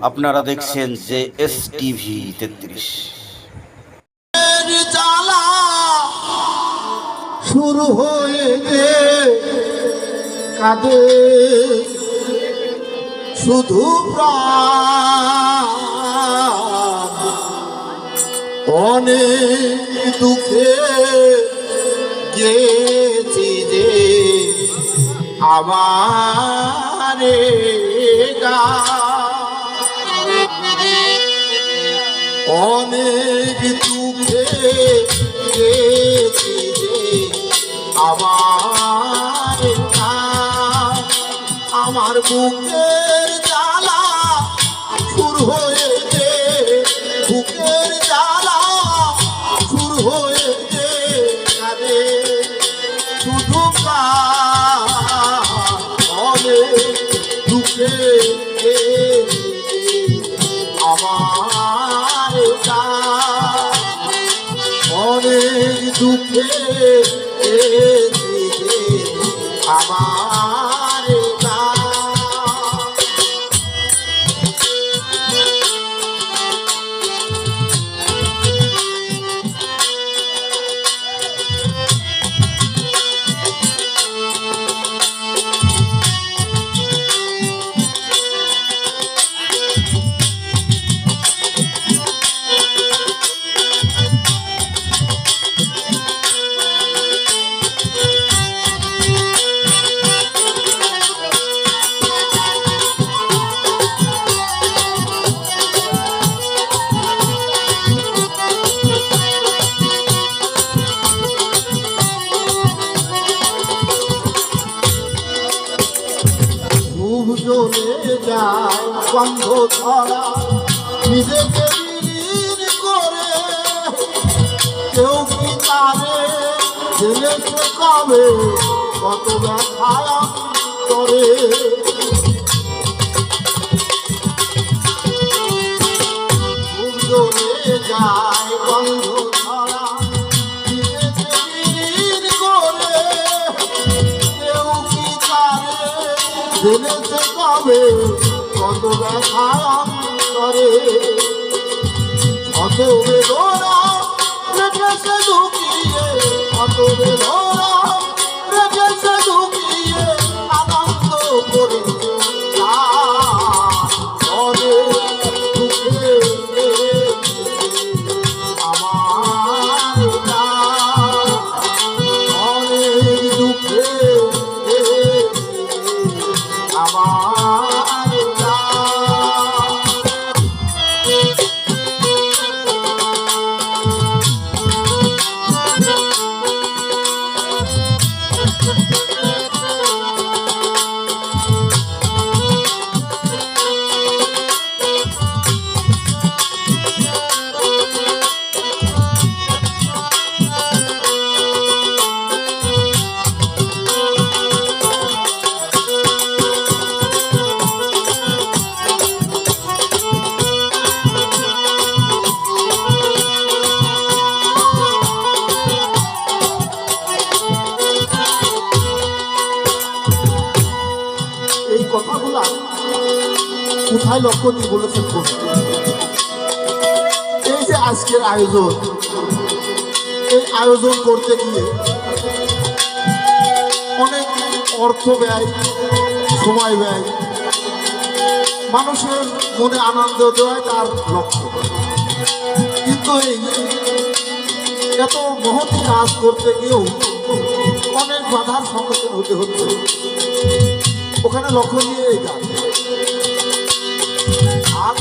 আপনারা দেখছেন যে এস টিভি তেত্রিশ। শুরু হয়েছে কাঁদে, শুধু অনেক দুঃখে গেছি যে আমার গা অনেক দুঃখে গেছি আমার বুকের জ্বালা শুরু হয়েছে। বুকের জ্বালা শুরু হয়েছে শুধু অনেক দুঃখে জ্বলে যায় বন্ধ ছড়া নিজেকে বিলীন করে কেউ কি তারে ছেলেকে কবে কত ব্যথায় করে জেনেছে কবে? কত ব্যথা করে। কত বেদনা রেখেছে ঢুকিয়ে কত বেদনা কোথায় লক্ষ্য দিয়ে বলেছেন এই যে আজকের আয়োজন, এই আয়োজন করতে গিয়ে অনেক অর্থ ব্যয়, সময় ব্যয়, মানুষের মনে আনন্দ দেওয়াই তার লক্ষ্য। কিন্তু এই এত মহতি কাজ করতে গিয়েও অনেক বাধার সম্মুখীন হতে হচ্ছে। ওখানে লক্ষ্য নিয়ে এই গান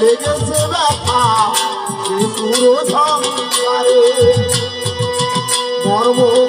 লেগেছে ব্যথা সুর মর্ম